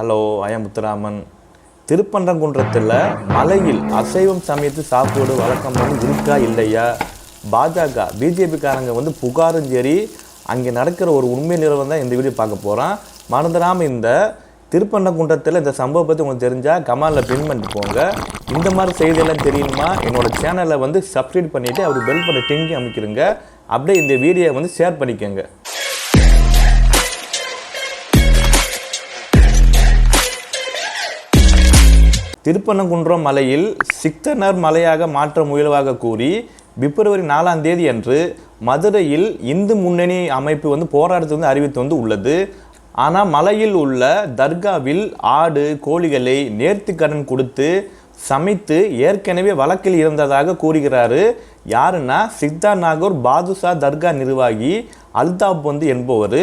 Hello ஐயா முத்துராமன். திருப்பன்றங்குன்றத்தில் மலையில் அசைவம் சமைத்து சாப்பிடு வழக்கம் வந்து இருக்கா இல்லையா? பாஜக பிஜேபிக்காரங்க வந்து புகாரும் சரி அங்கே நடக்கிற ஒரு உண்மை நிலவரம் தான் இந்த வீடியோ பார்க்க போகிறோம் மறந்துடாமல் இந்த திருப்பன்னங்குன்றத்தில் இந்த சம்பவம் பற்றி உங்களுக்கு தெரிஞ்சால் கமாலில் பின் பண்ணிட்டு போங்க. இந்த மாதிரி செய்தியெல்லாம் தெரியுமா? என்னோட சேனலை வந்து சப்ஸ்கிரைப் பண்ணிவிட்டு அவர் பெல் பண்ண டிங்கி அமைக்கிறங்க அப்படியே இந்த வீடியோவை வந்து ஷேர் பண்ணிக்கோங்க. திருப்பனங்குன்றம் மலையில் சித்தனர் மலையாக மாற்ற முயல்வாக கூறி பிப்ரவரி நாலாம் தேதி அன்று மதுரையில் இந்து முன்னணி அமைப்பு வந்து போராட்டத்தை வந்து அறிவித்து வந்து உள்ளது. ஆனால் மலையில் உள்ள தர்காவில் ஆடு கோழிகளை நேர்த்திக்கடன் கொடுத்து சமைத்து ஏற்கனவே வழக்கில் இருந்ததாக கூறுகிறாரு. யாருன்னா சித்தா நாகூர் பாதுஷா தர்கா நிர்வாகி அல்தாப் வந்து என்பவர்.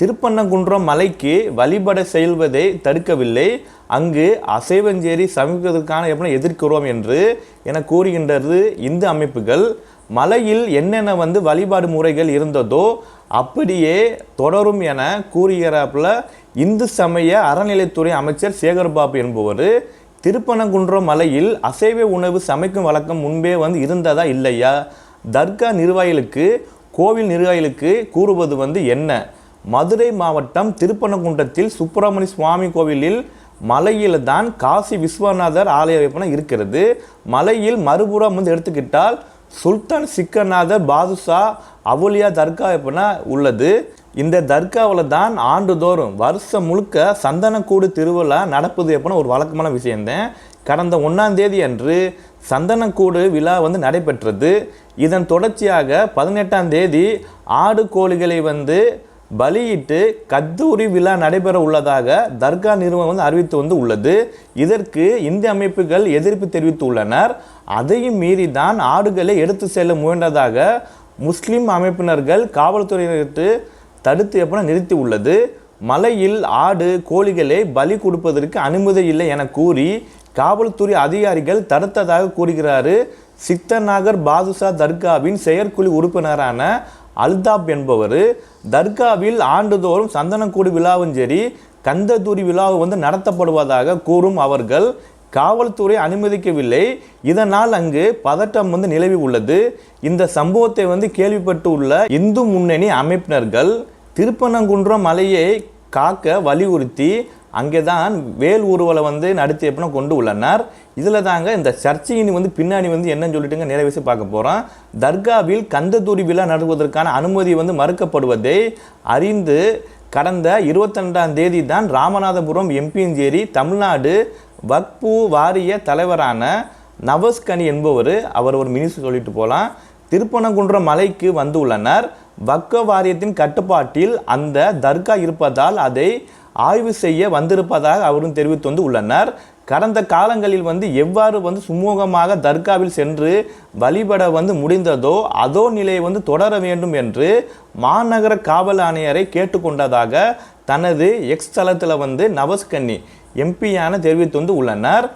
திருப்பன்னங்குன்றம் மலைக்கு வழிபட செல்வதை தடுக்கவில்லை. அங்கு அசைவஞ்சேரி சமைப்பதற்கான எப்படி எதிர்க்கிறோம் என்று என கூறுகின்றது இந்து அமைப்புகள். மலையில் என்னென்ன வந்து வழிபாடு முறைகள் இருந்ததோ அப்படியே தொடரும் என கூறுகிறாப்புல இந்து சமய அறநிலைத்துறை அமைச்சர் சேகர்பாபு என்பவர் திருப்பனங்குன்றம் மலையில் அசைவ உணவு சமைக்கும் வழக்கம் முன்பே வந்து இருந்ததா இல்லையா? தர்கா நிர்வாகிகளுக்கு கோவில் நிர்வாகிகளுக்கு கூறுவது வந்து என்ன? மதுரை மாவட்டம் திருப்பனங்குன்றத்தில் சுப்பிரமணிய சுவாமி கோவிலில் மலையில் தான் காசி விஸ்வநாதர் ஆலய வைப்பனம் இருக்கிறது. மலையில் மறுபுறம் வந்து எடுத்துக்கிட்டால் சுல்தான் சிக்கநாதர் பாதுஷா அவுலியா தர்கா வைப்பன உள்ளது. இந்த தர்காவில் தான் ஆண்டுதோறும் வருஷம் முழுக்க சந்தனக்கூடு திருவிழா நடப்பது எப்படின்னா ஒரு வழக்கமான விஷயந்தேன் கடந்த ஒன்றாந்தேதி அன்று சந்தனக்கூடு விழா வந்து நடைபெற்றது. இதன் தொடர்ச்சியாக பதினெட்டாம் தேதி ஆடு கோழிகளை வந்து பலியிட்டு கத்தூரி விழா நடைபெற உள்ளதாக தர்கா நிறுவனம் வந்து அறிவித்து வந்து உள்ளது. இதற்கு இந்திய அமைப்புகள் எதிர்ப்பு தெரிவித்துள்ளனர். அதையும் மீறி தான் ஆடுகளை எடுத்து செல்ல முயன்றதாக முஸ்லிம் அமைப்பினர்கள் காவல்துறையினருக்கு தடுத்து எப்பன நிறுத்தி உள்ளது. மலையில் ஆடு கோழிகளை பலி கொடுப்பதற்கு அனுமதி இல்லை என கூறி காவல்துறை அதிகாரிகள் தடுத்ததாக கூறுகிறார். சித்தநாகர் பாதுஷா தர்காவின் செயற்குழு உறுப்பினரான அல்தாப் என்பவர் தர்காவில் ஆண்டுதோறும் சந்தனக்கூடு விழாவும் சரி கந்ததூரி விழாவும் வந்து நடத்தப்படுவதாக கூறும் அவர்கள் காவல்துறை அனுமதிக்கவில்லை. இதனால் அங்கு பதட்டம் வந்து நிலவி உள்ளது. இந்த சம்பவத்தை வந்து கேள்விப்பட்டு உள்ள இந்து முன்னணி அமைப்பினர்கள் திருப்பனங்குன்றம் மலையை காக்க வலியுறுத்தி அங்கே தான் வேல் ஊர்வலம் வந்து நடத்தி எப்படின்னா கொண்டு உள்ளனர். இதில் தாங்க இந்த சர்ச்சையின் வந்து பின்னாடி வந்து என்னன்னு சொல்லிட்டுங்க நிறைவேசி பார்க்க போகிறோம் தர்காவில் கந்ததூரி விழா நடத்துவதற்கான அனுமதி வந்து மறுக்கப்படுவதை அறிந்து கடந்த இருபத்தெண்டாம் தேதி தான் ராமநாதபுரம் எம்பியஞ்சேரி தமிழ்நாடு வக்பு வாரிய தலைவரான நவஸ்கனி என்பவர் அவர் ஒரு மினிஸ்டர் சொல்லிட்டு போகலாம் திருப்பனங்குன்றம் மலைக்கு வந்து உள்ளனர். வக்க வாரியத்தின் கட்டுப்பாட்டில் அந்த தர்கா இருப்பதால் அதை ஆய்வு செய்ய வந்திருப்பதாக அவரும் தெரிவித்து வந்து உள்ளனர். கடந்த காலங்களில் வந்து எவ்வாறு வந்து சுமூகமாக தர்காவில் சென்று வழிபட வந்து முடிந்ததோ அதோ நிலையை வந்து தொடர வேண்டும் என்று மாநகர காவல் ஆணையரை கேட்டுக்கொண்டதாக தனது எக்ஸ் தளத்தில் வந்து நவஸ்கன்னி எம்பியான தெரிவித்து வந்து உள்ளனர்.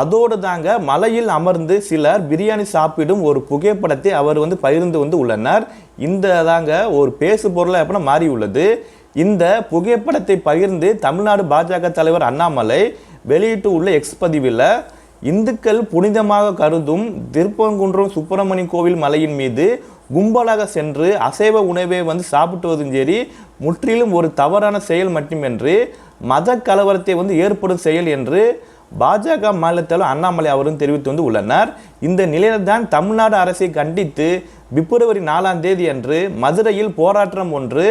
அதோடு தாங்க மலையில் அமர்ந்து சிலர் பிரியாணி சாப்பிடும் ஒரு புகைப்படத்தை அவர் வந்து பகிர்ந்து வந்து உள்ளனர். இந்த தாங்க ஒரு பேசு பொருளாக எப்படின்னா மாறி உள்ளது இந்த புகைப்படத்தை பகிர்ந்து தமிழ்நாடு பாஜக தலைவர் அண்ணாமலை வெளியிட்டு உள்ள எக்ஸ் பதிவில் இந்துக்கள் புனிதமாக கருதும் திருப்பங்குன்றம் சுப்பிரமணி கோவில் மலையின் மீது கும்பலாக சென்று அசைவ உணவை வந்து சாப்பிட்டுவதும் சரி முற்றிலும் ஒரு தவறான செயல் மட்டுமென்று மத கலவரத்தை வந்து ஏற்படும் செயல் என்று பாஜக மாநிலத்தில் அண்ணாமலை அவரும் தெரிவித்து வந்து உள்ளனர். இந்த நிலையில் தான் தமிழ்நாடு அரசை கண்டித்து பிப்ரவரி நாலாம் தேதி அன்று மதுரையில் போராட்டம் ஒன்று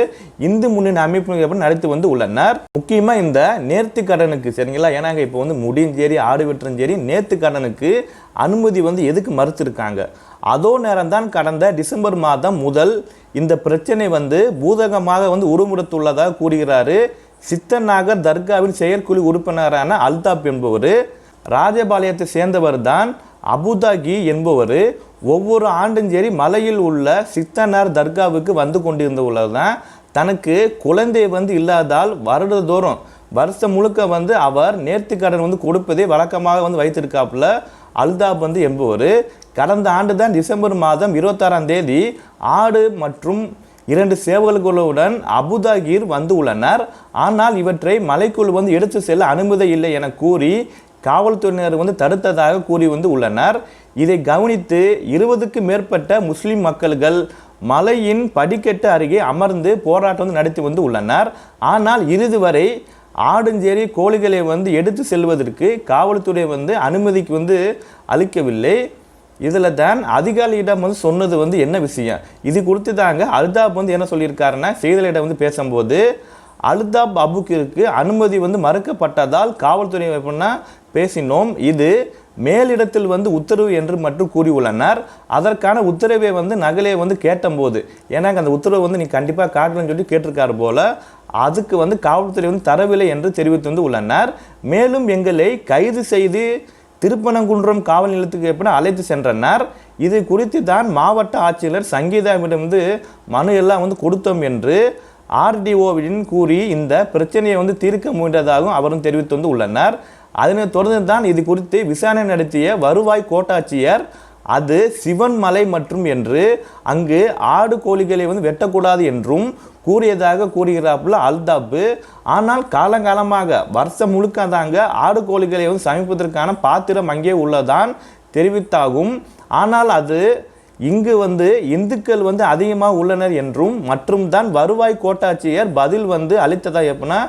இந்து முன்னணி அமைப்பு நடத்தி வந்து உள்ளனர். முக்கியமாக இந்த நேர்த்தி கடனுக்கு சரிங்களா? ஏன்னாங்க இப்போ வந்து முடியும் சரி ஆடு வெட்டுறதும் சரி நேர்த்து கடனுக்கு அனுமதி வந்து எதுக்கு மறுத்திருக்காங்க? அதோ நேரம் தான் கடந்த டிசம்பர் மாதம் முதல் இந்த பிரச்சனை வந்து பூதகமாக வந்து உருமுடுத்துள்ளதாக கூறுகிறாரு சித்தநாகர் தர்காவின் செயற்குழு உறுப்பினரான அல்தாப் என்பவர் ராஜபாளையத்தை சேர்ந்தவர் தான் அபுதாகி என்பவர். ஒவ்வொரு ஆண்டும் சரி மலையில் உள்ள சித்தனார் தர்காவுக்கு வந்து கொண்டிருந்த உள்ளதான் தனக்கு குழந்தை வந்து இல்லாதால் வருடதோறும் வருஷம் முழுக்க வந்து அவர் நேர்த்திக்கடன் வந்து கொடுப்பதே வழக்கமாக வந்து வைத்திருக்காப்புல அல்தாப் வந்து என்பவர். கடந்த ஆண்டு தான் டிசம்பர் மாதம் இருபத்தாறாம் தேதி ஆடு மற்றும் இரண்டு சேவல்களுடன் அபுதாகிர் வந்து உள்ளனர். ஆனால் இவற்றை மலைக்குள் வந்து எடுத்து செல்ல அனுமதி இல்லை என கூறி காவல்துறையினர் வந்து தடுத்ததாக கூறி வந்து உள்ளனர். இதை கவனித்து இருபதுக்கு மேற்பட்ட முஸ்லிம் மக்கள்கள் மலையின் படிக்கட்டு அருகே அமர்ந்து போராட்டம் வந்து நடத்தி வந்து உள்ளனர். ஆனால் இறுதி வரை ஆடுஞ்சேரி கோழிகளை வந்து எடுத்து செல்வதற்கு காவல்துறை வந்து அனுமதிக்கு வந்து அளிக்கவில்லை. இதில் தான் அதிகாரியிடம் வந்து சொன்னது வந்து என்ன விஷயம்? இது குறித்து தாங்க அல்தாப் வந்து என்ன சொல்லியிருக்காருன்னா செய்தியாளர்கிட்ட வந்து பேசும்போது அல்தாப் அபுக்கிற்கு அனுமதி வந்து மறுக்கப்பட்டதால் காவல்துறை எப்படின்னா பேசினோம். இது மேலிடத்தில் வந்து உத்தரவு என்று மட்டும் கூறியுள்ளனர். அதற்கான உத்தரவை வந்து நகலே வந்து கேட்டபோது ஏன்னா அந்த உத்தரவு வந்து நீ கண்டிப்பாக காட்டணும்னு சொல்லி கேட்டிருக்காரு போல அதுக்கு வந்து காவல்துறை வந்து தரவில்லை என்று தெரிவித்து வந்து உள்ளனர். மேலும் எங்களை கைது செய்து திருப்பனங்குன்றம் காவல் நிலையத்துக்கு எப்படி அழைத்து சென்றனர். இது குறித்து தான் மாவட்ட ஆட்சியர் சங்கீதாவிடம் வந்து மனு எல்லாம் வந்து கொடுத்தோம் என்று ஆர்டிஓவின் கூறி இந்த பிரச்சனையை வந்து தீர்க்க முயன்றதாகவும் அவரும் தெரிவித்து வந்து உள்ளனர். அதனைத் தொடர்ந்து தான் இது குறித்து விசாரணை நடத்திய வருவாய் கோட்டாட்சியர் அது சிவன் மலை மற்றும் என்று அங்கு ஆடு கோழிகளை வந்து வெட்டக்கூடாது என்றும் கூறியதாக கூறுகிறாப்புல அல்தாப்பு. ஆனால் காலங்காலமாக வருஷம் முழுக்க தாங்க ஆடு கோழிகளை வந்து சமைப்பதற்கான பாத்திரம் அங்கே உள்ளதான் தெரிவித்தாகும். ஆனால் அது இங்கு வந்து இந்துக்கள் வந்து அதிகமாக உள்ளனர் என்றும் மற்றும் தான் வருவாய் கோட்டாட்சியர் பதில் வந்து அளித்ததா எப்படின்னா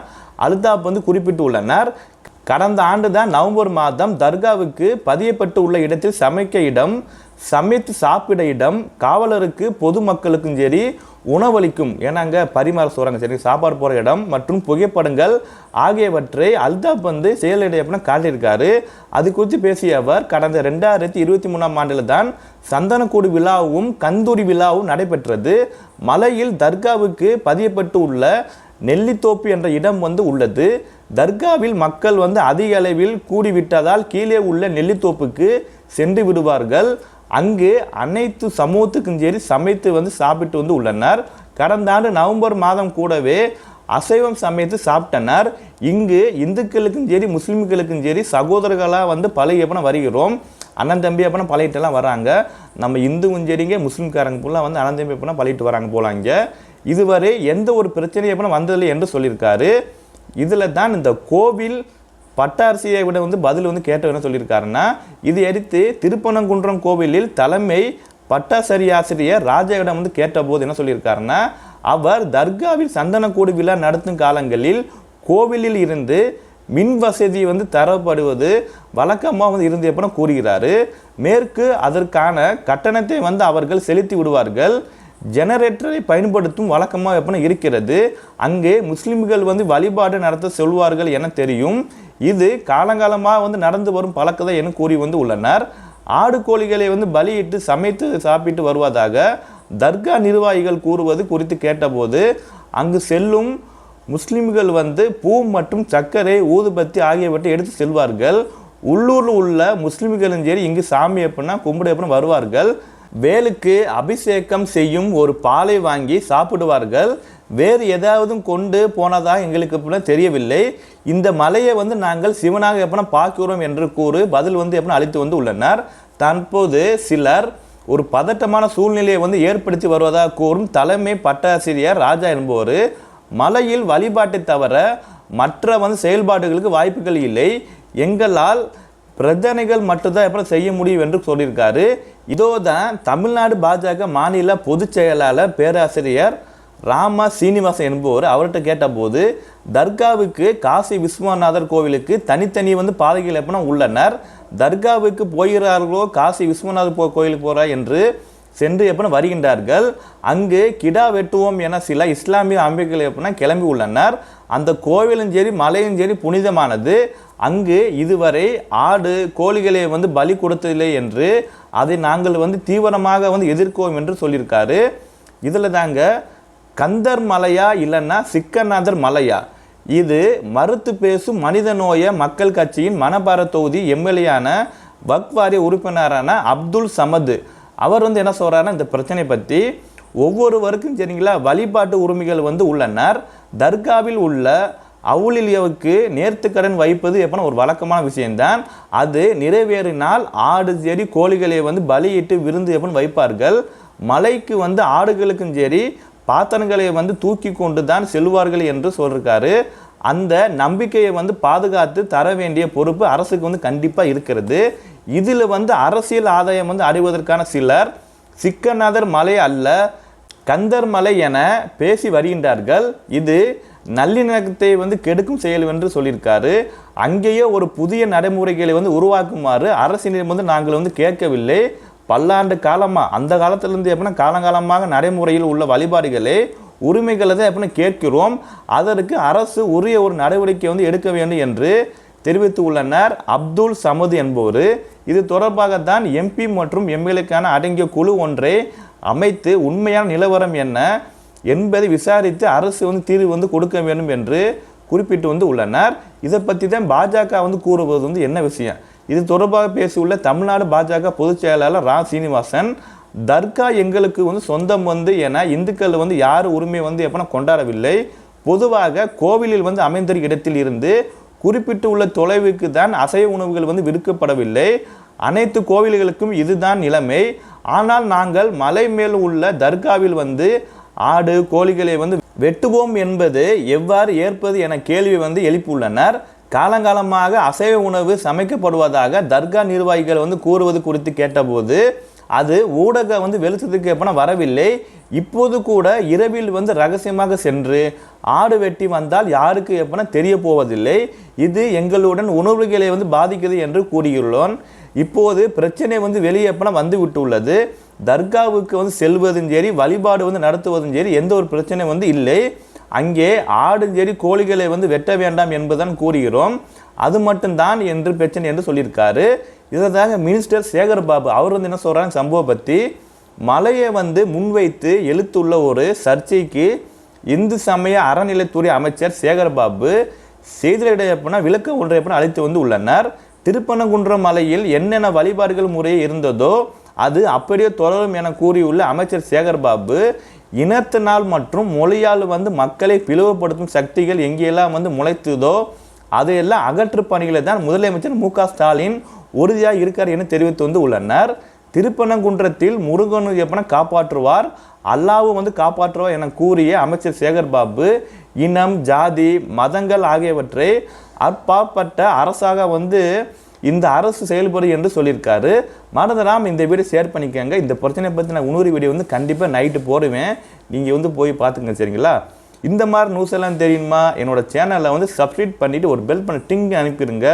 அல்தாப் வந்து குறிப்பிட்டு உள்ளனர் கடந்த ஆண்டு தான் நவம்பர் மாதம் தர்காவுக்கு பதியப்பட்டு உள்ள இடத்தில் சமைக்க இடம் சமைத்து சாப்பிட இடம் காவலருக்கு பொதுமக்களுக்கும் சரி உணவளிக்கும் ஏன்னா அங்கே பரிமாற சொல்கிறாங்க சரி சாப்பாடு போகிற இடம் மற்றும் புகைப்படங்கள் ஆகியவற்றை அல்தாப் வந்து செயலிடம் காட்டியிருக்காரு. அது குறித்து பேசிய அவர் கடந்த ரெண்டாயிரத்தி இருபத்தி மூணாம் ஆண்டில் தான் சந்தனக்கூடு விழாவும் கந்தூரி விழாவும் நடைபெற்றது. மலையில் தர்காவுக்கு பதியப்பட்டு உள்ள நெல்லித்தோப்பு என்ற இடம் வந்து உள்ளது. தர்காவில் மக்கள் வந்து அதிக அளவில் கூடிவிட்டதால் கீழே உள்ள நெல்லித்தோப்புக்கு சென்று விடுவார்கள். அங்கு அனைத்து சமூகத்துக்கும் சரி சமைத்து வந்து சாப்பிட்டு வந்து உள்ளனர். கடந்த ஆண்டு நவம்பர் மாதம் கூடவே அசைவம் சமைத்து சாப்பிட்டனர். இங்கு இந்துக்களுக்கும் சரி முஸ்லீம்களுக்கும் சரி சகோதரர்களாக வந்து பழகி எப்படின்னா வருகிறோம். அண்ணன் தம்பி எப்படின்னா பழகிட்டெல்லாம் வராங்க. நம்ம இந்துவும் சரிங்க முஸ்லீம்காரங்க ஃபுல்லாக வந்து அண்ணன் தம்பி அப்பனா பழகிட்டு வராங்க போலாங்க இதுவரை எந்த ஒரு பிரச்சனையும் எப்படின்னா வந்ததில்லை என்று சொல்லியிருக்காரு. இதில் தான் இந்த கோவில் பட்டாரசியை விட வந்து பதில் வந்து கேட்டவர் என்ன சொல்லியிருக்காருன்னா இது எரித்து திருப்பனங்குன்றம் கோவிலில் தலைமை பட்டாசரி ஆசிரியர் ராஜாவிடம் வந்து கேட்டபோது என்ன சொல்லியிருக்காருன்னா அவர் தர்காவில் சந்தனக்கூடு விழா நடத்தும் காலங்களில் கோவிலில் இருந்து மின் வசதி வந்து தரப்படுவது வழக்கமாக வந்து இருந்து எப்படின்னா கூறுகிறாரு. மேற்கு அதற்கான கட்டணத்தை வந்து அவர்கள் செலுத்தி விடுவார்கள். ஜெனரேட்டரை பயன்படுத்தும் வழக்கமாக எப்படின்னா இருக்கிறது. அங்கே முஸ்லீம்கள் வந்து வழிபாடு நடத்த சொல்வார்கள் என தெரியும். இது காலங்காலமாக வந்து நடந்து வரும் பழக்கத்தை என கூறி வந்து உள்ளனர். ஆடு கோழிகளை வந்து பலியிட்டு சமைத்து சாப்பிட்டு வருவதாக தர்கா நிர்வாகிகள் கூறுவது குறித்து கேட்டபோது அங்கு செல்லும் முஸ்லிம்கள் வந்து பூ மற்றும் சர்க்கரை ஊதுபத்தி ஆகியவற்றை எடுத்து செல்வார்கள். உள்ளூரில் உள்ள முஸ்லிம்களும் சரி இங்கு சாமி எப்படின்னா கும்பிடு எப்படின்னா வருவார்கள். வேலுக்கு அபிஷேகம் செய்யும் ஒரு பாலை வாங்கி சாப்பிடுவார்கள். வேறு ஏதாவது கொண்டு போனதா எங்களுக்கு எப்படின்னா தெரியவில்லை. இந்த மலையை வந்து நாங்கள் சிவனாக எப்படின்னா பார்க்கிறோம் என்று கூறு பதில் வந்து எப்படின்னா அழித்து வந்து உள்ளனர். தற்போது சிலர் ஒரு பதட்டமான சூழ்நிலையை வந்து ஏற்படுத்தி வருவதாக கூறும் தலைமை பட்டாசிரியர் ராஜா என்பவர் மலையில் வழிபாட்டை தவிர மற்ற வந்து செயல்பாடுகளுக்கு வாய்ப்புகள் இல்லை. எங்களால் பிரச்சனைகள் மட்டும்தான் எப்படி செய்ய முடியும் என்று சொல்லியிருக்காரு. இதோ தான் தமிழ்நாடு பாஜக மாநில பொதுச் செயலாளர் பேராசிரியர் ராமா சீனிவாசன் என்பவர் அவர்கிட்ட கேட்டபோது தர்காவுக்கு காசி விஸ்வநாதர் கோவிலுக்கு தனித்தனி வந்து பாதைகள் எப்படின்னா உள்ளனர். தர்காவுக்கு போகிறார்களோ காசி விஸ்வநாதர் கோயிலுக்கு போகிறா என்று சென்று எப்படின்னு வருகின்றார்கள். அங்கு கிடா வெட்டுவோம் என சில இஸ்லாமிய அமைப்புகள் எப்படின்னா கிளம்பி உள்ளனர். அந்த கோவிலும் சரி மலையும் சரி புனிதமானது. அங்கு இதுவரை ஆடு கோழிகளை வந்து பலி கொடுத்ததில்லை என்று அதை நாங்கள் வந்து தீவிரமாக வந்து எதிர்க்கோம் என்று சொல்லியிருக்காரு. இதில் தாங்க கந்தர் மலையா இல்லைன்னா சிக்கநாதர் மலையா? இது மறுத்து பேசும் மனித நோய மக்கள் கட்சியின் மணப்பாறை தொகுதி எம்எல்ஏயான வக்வாரிய உறுப்பினரான அப்துல் சமது. அவர் வந்து என்ன சொல்கிறாருன்னா இந்த பிரச்சனை பற்றி ஒவ்வொருவருக்கும் சரிங்களா வழிபாட்டு உரிமைகள் வந்து உள்ளனர். தர்காவில் உள்ள அவுளிலியவுக்கு நேர்த்துக்கடன் வைப்பது எப்படின்னா ஒரு வழக்கமான விஷயம்தான். அது நிறைவேறினால் ஆடு சரி கோழிகளை வந்து பலியிட்டு விருந்து எப்படின்னு வைப்பார்கள். மலைக்கு வந்து ஆடுகளுக்கும் சரி பாத்திரங்களை வந்து தூக்கி கொண்டு தான் செல்வார்கள் என்று சொல்லியிருக்காரு அந்த நம்பிக்கையை வந்து பாதுகாத்து தர வேண்டிய பொறுப்பு அரசுக்கு வந்து கண்டிப்பாக இருக்கிறது. இதில் வந்து அரசியல் ஆதாயம் வந்து அடைவதற்கான சிலர் சிக்கநாதர் மலை அல்ல கந்தர் மலை என பேசி வருகின்றார்கள். இது நல்லிணக்கத்தை வந்து கெடுக்கும் செயல் என்று சொல்லியிருக்காரு. அங்கேயே ஒரு புதிய நடைமுறைகளை வந்து உருவாக்குமாறு அரசினிடம் வந்து நாங்கள் வந்து கேட்கவில்லை. பல்லாண்டு காலமாக அந்த காலத்திலேருந்து எப்படின்னா காலங்காலமாக நடைமுறையில் உள்ள வழிபாடுகளே உரிமைகளை தான் எப்படின்னா கேட்கிறோம். அதற்கு அரசு உரிய ஒரு நடவடிக்கை வந்து எடுக்க வேண்டும் என்று தெரிவித்து உள்ளனர் அப்துல் சமது என்பவர். இது தொடர்பாகத்தான் எம்பி மற்றும் எம்எல்ஏக்கான அடங்கிய குழு ஒன்றை அமைத்து உண்மையான நிலவரம் என்ன என்பதை விசாரித்து அரசு வந்து தீர்வு வந்து கொடுக்க வேண்டும் என்று குறிப்பிட்டு வந்து உள்ளனர். இதை பற்றி தான் பாஜக வந்து கூறுவது வந்து என்ன விஷயம்? இது தொடர்பாக பேசியுள்ள தமிழ்நாடு பாஜக பொதுச் செயலாளர் ரா. சீனிவாசன் தர்கா எங்களுக்கு வந்து சொந்தம் வந்து என இந்துக்கள் வந்து யார் உரிமை வந்து எப்போனா கொண்டாடவில்லை. பொதுவாக கோவிலில் வந்து அமைந்திருக்க இடத்தில் இருந்து குறிப்பிட்டு உள்ள தொலைவுக்கு தான் அசைவ உணவுகள் வந்து விற்கப்படவில்லை. அனைத்து கோவில்களுக்கும் இதுதான் நிலைமை. ஆனால் நாங்கள் மலை மேல் உள்ள தர்காவில் வந்து ஆடு கோழிகளை வந்து வெட்டுவோம் என்பது எவ்வாறு ஏற்பது என கேள்வி வந்து எழுப்பியுள்ளனர். காலங்காலமாக அசைவ உணவு சமைக்கப்படுவதாக தர்கா நிர்வாகிகள் வந்து கூறுவது குறித்து கேட்டபோது அது ஊடக வந்து வெளிச்சத்துக்கு எப்பனா வரவில்லை. இப்போது கூட இரவில் வந்து ரகசியமாக சென்று ஆடு வெட்டி வந்தால் யாருக்கு எப்பனா தெரிய போவதில்லை இது எங்களுடன் உணர்வுகளை வந்து பாதிக்குது என்று கூறியுள்ளோம். இப்போது பிரச்சனை வந்து வெளியே எப்போனா வந்து விட்டுள்ளது தர்காவுக்கு வந்து செல்வதும் சரி வழிபாடு வந்து நடத்துவதும் சரி எந்த ஒரு பிரச்சனை வந்து இல்லை. அங்கே ஆடும் சரி கோழிகளை வந்து வெட்ட வேண்டாம் என்பதுதான் கூறுகிறோம். அது மட்டும்தான் என்று பிரச்சனை என்று சொல்லியிருக்காரு. இதற்காக மினிஸ்டர் சேகர் பாபு அவர் வந்து என்ன சொல்கிறாங்க சம்பவம் பற்றி மலையை வந்து முன்வைத்து எழுத்துள்ள ஒரு சர்ச்சைக்கு இந்து சமய அறநிலைத்துறை அமைச்சர் சேகர் பாபு செய்தியிட விளக்க ஒன்றை அழைத்து வந்து உள்ளனர். திருப்பனங்குன்றம் மலையில் என்னென்ன வழிபாடுகள் முறை இருந்ததோ அது அப்படியே தொடரும் என கூறியுள்ள அமைச்சர் சேகர் பாபு இனத்தினால் மற்றும் மொழியால் வந்து மக்களை பிளவுபடுத்தும் சக்திகள் எங்கெல்லாம் வந்து முளைத்ததோ அதையெல்லாம் அகற்று பணிகளை தான் முதலமைச்சர் மு க ஸ்டாலின் உறுதியாக இருக்கார் என தெரிவித்து வந்து உள்ளனர். திருப்பனங்குன்றத்தில் முருகன் எப்பன காப்பாற்றுவார். அல்லாவும் வந்து காப்பாற்றுவார் என கூறிய அமைச்சர் சேகர் பாபு இனம் ஜாதி மதங்கள் ஆகியவற்றை அற்பாப்பட்ட அரசாக வந்து இந்த அரசு செயல்படும் என்று சொல்லியிருக்காரு. மறந்துடாமல் இந்த வீடியோ ஷேர் பண்ணிக்கோங்க. இந்த பிரச்சனை பற்றி நான் இன்னொரு வீடியோ வந்து கண்டிப்பாக நைட்டு போடுவேன். நீங்கள் வந்து போய் பார்த்துங்க சரிங்களா? இந்த மாதிரி நியூஸ் எல்லாம் தெரியுமா? என்னோட சேனலை வந்து சப்ஸ்கிரைப் பண்ணிவிட்டு ஒரு பெல் பண்ண டிங் அனுப்பிடுங்க.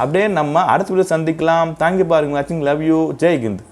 அப்படியே நம்ம அடுத்த வீடியோ சந்திக்கலாம். தேங்க்யூ பாருங்க வாட்சிங் லவ் யூ ஜெய் ஹிந்த்.